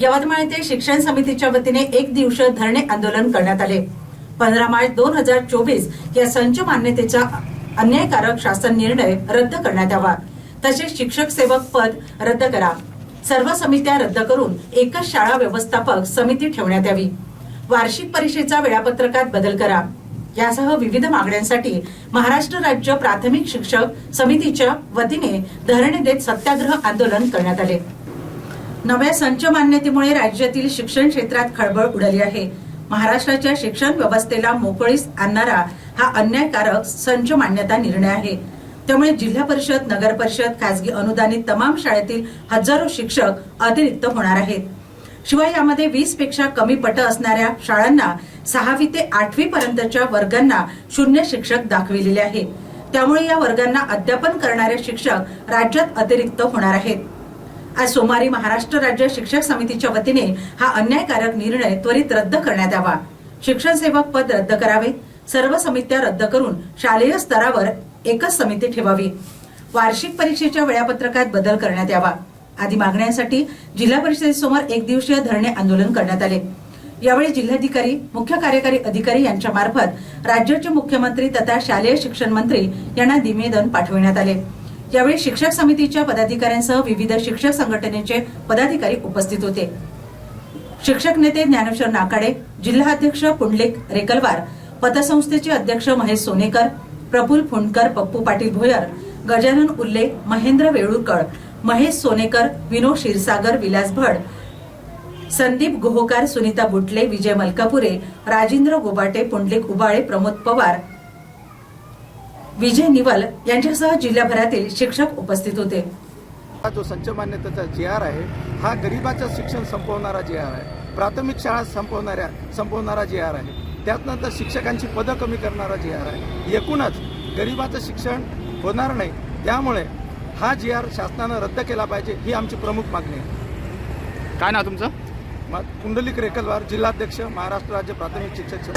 यवतमाळ येथे शिक्षण समितीच्या वतीने एक दिवसीय धरणे आंदोलन करण्यात आले. पंधरा मार्च दोन हजार चोवीस या संच मान्यतेचा अन्यायकारक शासन निर्णय रद्द करण्यात यावा. तसेच शिक्षक सेवक पद रद्द करा. सर्व समित्या रद्द करून एकच शाळा व्यवस्थापक समिती ठेवण्यात यावी. वार्षिक परीक्षेचा वेळापत्रकात बदल करा. यासह विविध मागण्यांसाठी महाराष्ट्र राज्य प्राथमिक शिक्षक समितीच्या वतीने धरणे देत सत्याग्रह आंदोलन करण्यात आले. नव्या संच मान्यतेमुळे राज्यातील शिक्षण क्षेत्रात खळबळ उडाली आहे. महाराष्ट्राच्या शिक्षण व्यवस्थेला मोकळीस आणणारा हा अन्यायकारक संच मान्यता निर्णय आहे. त्यामुळे जिल्हा परिषद नगर परिषद खासगी अनुदानित तमाम शाळेतील हजारो शिक्षक अतिरिक्त होणार आहेत. शिवाय यामध्ये वीसपेक्षा कमी पट असणाऱ्या शाळांना सहावी ते आठवी पर्यंतच्या वर्गांना शून्य शिक्षक दाखविलेले आहे. त्यामुळे या वर्गांना अध्यापन करणारे शिक्षक राज्यात अतिरिक्त होणार आहेत. आज सोमवारी महाराष्ट्र राज्य शिक्षक समितीच्या वतीने हा अन्यायकारक निर्णय त्वरित रद्द करण्यात यावा. शिक्षण सेवक पद रद्द करावे. सर्व समित्या रद्द करून शालेय स्तरावर एकच समिती ठेवावी. वार्षिक परीक्षेच्या वेळापत्रकात बदल करण्यात यावा. आदी मागण्यांसाठी जिल्हा परिषदेसमोर एक दिवसीय धरणे आंदोलन करण्यात आले. यावेळी जिल्हाधिकारी मुख्य कार्यकारी अधिकारी यांच्या मार्फत राज्याचे मुख्यमंत्री तथा शालेय शिक्षण मंत्री यांना निवेदन पाठविण्यात आले. यावेळी शिक्षक समितीच्या पदाधिकाऱ्यांसह विविध शिक्षक संघटनेचे पदाधिकारी उपस्थित होते. शिक्षक नेते ज्ञानेश्वर नाकाडे जिल्हाध्यक्ष पुंडलिक रेकलवार पतसंस्थेचे अध्यक्ष महेश सोनेकर प्रफुल फुंडकर पप्पू पाटील भोयर गजानन उल्ले महेंद्र वेळुरकर महेश सोनेकर विनोद क्षीरसागर विलास भड संदीप गोहोकार सुनीता बुटले विजय मलकापुरे राजेंद्र गोबाटे पुंडलिक उबाळे प्रमोद पवार विजय निवल यांच्यासह जिल्हाभरातील शिक्षक उपस्थित होते. हा जो संच मान्यतेचा जे आर आहे हा गरिबाचं शिक्षण संपवणारा जे आर आहे. प्राथमिक शाळा संपवणाऱ्या संपवणारा जे आर आहे. त्यातनंतर शिक्षकांची पदं कमी करणारा जे आर आहे. एकूणच गरिबाचं शिक्षण होणार नाही. त्यामुळे हा जी आर शासनानं रद्द केला पाहिजे ही आमची प्रमुख मागणी आहे. काय नाव तुमचं? मा- पुंडलिक रेकलवार जिल्हाध्यक्ष महाराष्ट्र राज्य प्राथमिक शिक्षक संघ.